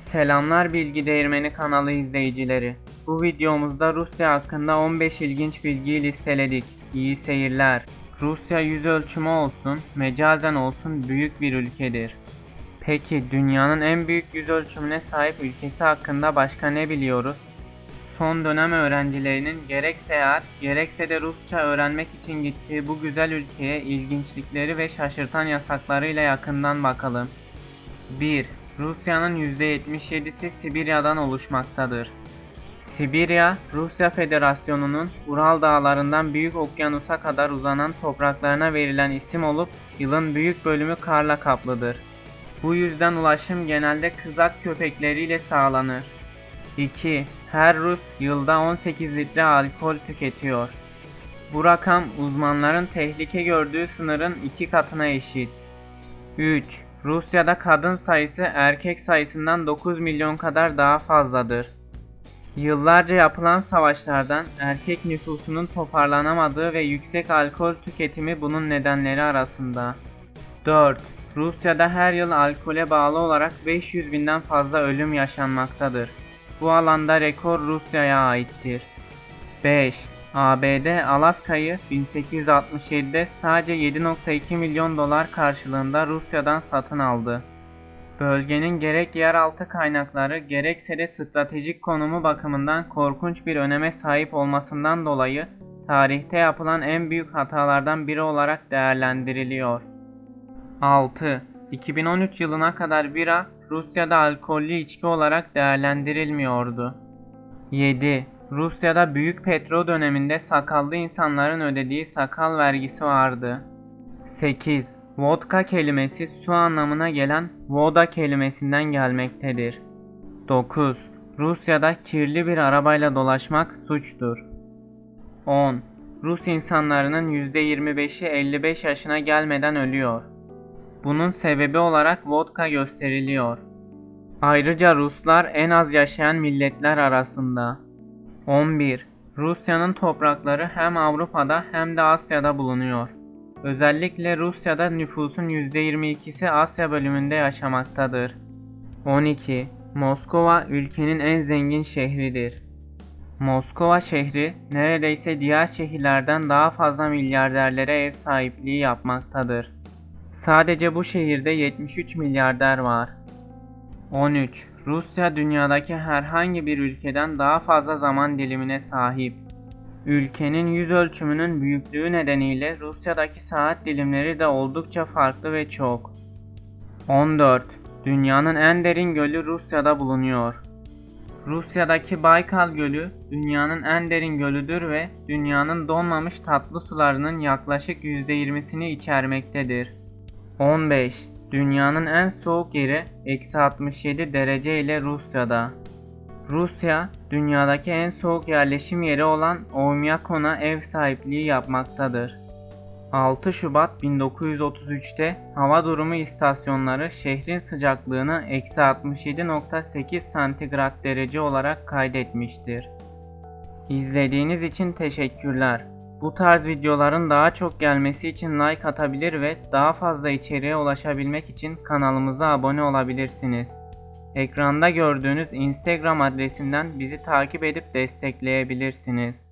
Selamlar Bilgi Değirmeni kanalı izleyicileri. Bu videomuzda Rusya hakkında 15 ilginç bilgiyi listeledik. İyi seyirler. Rusya yüz ölçümü olsun, mecazen olsun büyük bir ülkedir. Peki dünyanın en büyük yüz ölçümüne sahip ülkesi hakkında başka ne biliyoruz? Son dönem öğrencilerinin gerek seyahat gerekse de Rusça öğrenmek için gittiği bu güzel ülkeye ilginçlikleri ve şaşırtan yasaklarıyla yakından bakalım. 1. Rusya'nın %77'si Sibirya'dan oluşmaktadır. Sibirya, Rusya Federasyonu'nun Ural Dağları'ndan Büyük Okyanus'a kadar uzanan topraklarına verilen isim olup yılın büyük bölümü karla kaplıdır. Bu yüzden ulaşım genelde kızak köpekleriyle sağlanır. 2. Her Rus yılda 18 litre alkol tüketiyor. Bu rakam uzmanların tehlike gördüğü sınırın iki katına eşit. 3. Rusya'da kadın sayısı erkek sayısından 9 milyon kadar daha fazladır. Yıllarca yapılan savaşlardan erkek nüfusunun toparlanamadığı ve yüksek alkol tüketimi bunun nedenleri arasında. 4. Rusya'da her yıl alkole bağlı olarak 500 binden fazla ölüm yaşanmaktadır. Bu alanda rekor Rusya'ya aittir. 5. ABD Alaska'yı 1867'de sadece 7.2 milyon dolar karşılığında Rusya'dan satın aldı. Bölgenin gerek yeraltı kaynakları gerekse de stratejik konumu bakımından korkunç bir öneme sahip olmasından dolayı tarihte yapılan en büyük hatalardan biri olarak değerlendiriliyor. 6. 2013 yılına kadar bira Rusya'da alkollü içki olarak değerlendirilmiyordu. 7. Rusya'da büyük petrol döneminde sakallı insanların ödediği sakal vergisi vardı. 8. Vodka kelimesi su anlamına gelen voda kelimesinden gelmektedir. 9. Rusya'da kirli bir arabayla dolaşmak suçtur. 10. Rus insanlarının %25'i 55 yaşına gelmeden ölüyor. Bunun sebebi olarak vodka gösteriliyor. Ayrıca Ruslar en az yaşayan milletler arasında. 11. Rusya'nın toprakları hem Avrupa'da hem de Asya'da bulunuyor. Özellikle Rusya'da nüfusun %22'si Asya bölümünde yaşamaktadır. 12. Moskova ülkenin en zengin şehridir. Moskova şehri neredeyse diğer şehirlerden daha fazla milyarderlere ev sahipliği yapmaktadır. Sadece bu şehirde 73 milyarder var. 13. Rusya dünyadaki herhangi bir ülkeden daha fazla zaman dilimine sahip. Ülkenin yüz ölçümünün büyüklüğü nedeniyle Rusya'daki saat dilimleri de oldukça farklı ve çok. 14. Dünyanın en derin gölü Rusya'da bulunuyor. Rusya'daki Baykal Gölü dünyanın en derin gölüdür ve dünyanın donmamış tatlı sularının yaklaşık %20'sini içermektedir. 15. Dünyanın en soğuk yeri eksi 67 derece ile Rusya'da. Rusya, dünyadaki en soğuk yerleşim yeri olan Oymyakon'a ev sahipliği yapmaktadır. 6 Şubat 1933'te hava durumu istasyonları şehrin sıcaklığını eksi 67.8 santigrat derece olarak kaydetmiştir. İzlediğiniz için teşekkürler. Bu tarz videoların daha çok gelmesi için like atabilir ve daha fazla içeriğe ulaşabilmek için kanalımıza abone olabilirsiniz. Ekranda gördüğünüz Instagram adresinden bizi takip edip destekleyebilirsiniz.